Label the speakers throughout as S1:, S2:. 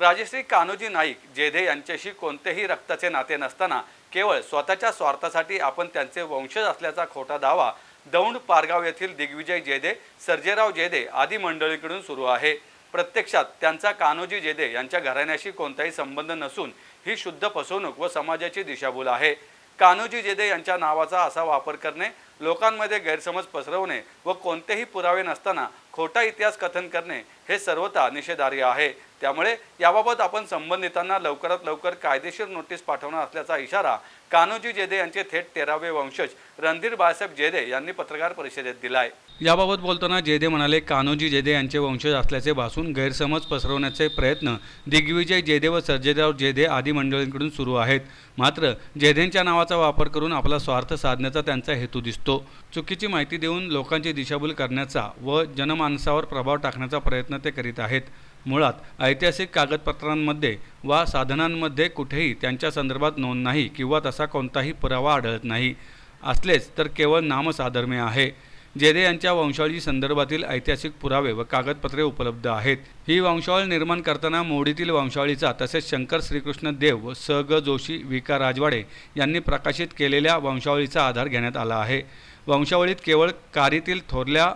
S1: राजश्री कान्होजी नाईक जेधे यांच्याशी कोणतेही रक्ताचे नाते नसताना केवळ स्वतःच्या स्वार्थासाठी आपण त्यांचे वंशज असल्याचा खोटा दावा दौंड पारगाव येथील दिग्विजय जेधे सर्जेराव जेधे आदी मंडळीकडून सुरू आहे. प्रत्यक्षात त्यांचा कान्होजी जेधे यांच्या घराण्याशी कोणताही संबंध नसून ही शुद्ध फसवणूक व समाजाची दिशाभूल आहे. कान्होजी जेदे यांच्या नावाचा असा वापर करणे लोकांमध्ये गैरसमज पसरवणे व कोणतेही पुरावे नसताना खोटा इतिहास कथन करणे हे सर्वथा निषेधार्ह आहे. त्यामुळे याबाबत आपण संबंधितांना लवकरात लवकर कायदेशीर नोटीस पाठवणार असल्याचा इशारा कान्होजी जेदे यांचे थेट तेरावे वंशज रणधीर बाळासाहेब जेदे यांनी पत्रकार परिषदेत दिलाय. याबाबत बोलताना जेदे म्हणाले कान्होजी जेदे यांचे वंशज असल्याचे भासून गैरसमज पसरवण्याचे प्रयत्न दिग्विजय जेधे व सर्जेराव जेधे आदी मंडळींकडून सुरू आहेत. मात्र जेधेंच्या नावाचा वापर करून आपला स्वार्थ साधण्याचा त्यांचा हेतू दिसतो. चुकीची माहिती देऊन लोकांची दिशाभूल करण्याचा व जनमानसावर प्रभाव टाकण्याचा प्रयत्न ते करीत आहेत. मुळात ऐतिहासिक कागदपत्रांमध्ये वा साधनांमध्ये कुठेही त्यांच्या संदर्भात नोंद नाही किंवा तसा कोणताही पुरावा आढळत नाही. असलेच तर केवळ नामसाधर्म्य आहे. जेदे यांच्या वंशावळी संदर्भातील ऐतिहासिक पुरावे व कागदपत्रे उपलब्ध आहेत. ही वंशावळ निर्माण करताना मोडीतील वंशावळीचा तसेच शंकर श्रीकृष्ण देव व स ग जोशी विका राजवाडे यांनी प्रकाशित केलेल्या वंशावळीचा आधार घेण्यात आला आहे. वंशावळीत केवळ कारीतील थोरल्या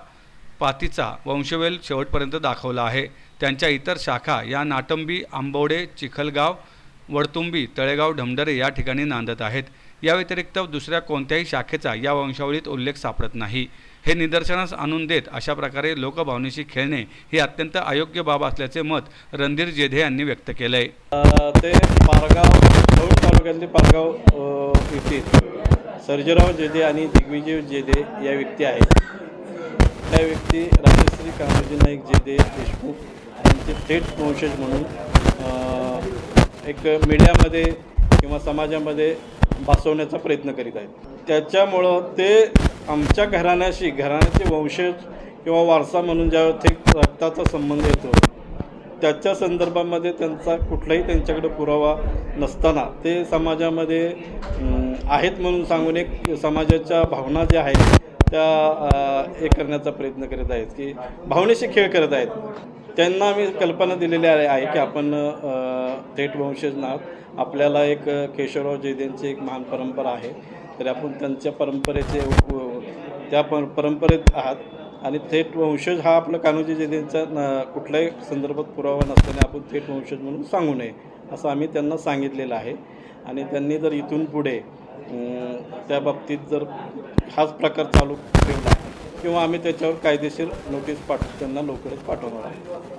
S1: पातीचा वंशवेल शेवटपर्यंत दाखवला आहे. त्यांच्या इतर शाखा या नाटंबी आंबवडे चिखलगाव वडतुंबी तळेगाव ढमढरे या ठिकाणी नांदत आहेत. या व्यतिरिक्त दुसऱ्या कोणत्याही शाखेचा या वंशावळीत उल्लेख सापडत नाही. हे निदर्शनास आणून देत अशा प्रकारे लोकभावनेशी खेळणे ही अत्यंत अयोग्य बाब असल्याचे मत रणधीर जेधे यांनी व्यक्त केलं आहे
S2: ते पारगाव दौंड तालुक्यातले पारगाव येथील सर्जराव जेधे आणि दिग्विजय जेधे या व्यक्ती आहेत. त्या व्यक्ती राजश्री कान्होजी नाईक जेधे देशमुख यांचे थेट वंशज म्हणून एक मीडियामध्ये किंवा समाजामध्ये बसवण्याचा प्रयत्न करीत आहेत. त्याच्यामुळं ते आमच्या घराण्याशी घराण्याचे वंशज किंवा वारसा म्हणून ज्या थेट रक्ताचा संबंध येतो त्याच्या संदर्भामध्ये त्यांचा कुठलाही त्यांच्याकडे पुरावा नसताना ते समाजामध्ये आहेत म्हणून सांगून एक समाजाच्या भावना ज्या आहेत त्या हे करण्याचा प्रयत्न करीत आहेत की भावनेशी खेळ करत आहेत. त्यांना आम्ही कल्पना दिलेली आहे की आपण थेट वंशज नाव. आपल्याला एक केशवराव जयदेंची एक महान परंपरा आहे. तर आपण त्यांच्या परंपरेचे त्या पर परंपरेत आहात. आणि थेट वंशज हा आपला कान्होजी जयदेंचा न कुठल्याही संदर्भात पुरावा नसताना आपण थेट वंशज म्हणून सांगू नये असं आम्ही त्यांना सांगितलेलं आहे. आणि त्यांनी जर इथून पुढे त्या बाबतीत जर हाच प्रकार चालू ठेवला किंवा आम्ही त्याच्यावर कायदेशीर नोटीस पाठवू त्यांना लवकरच पाठवणार आहे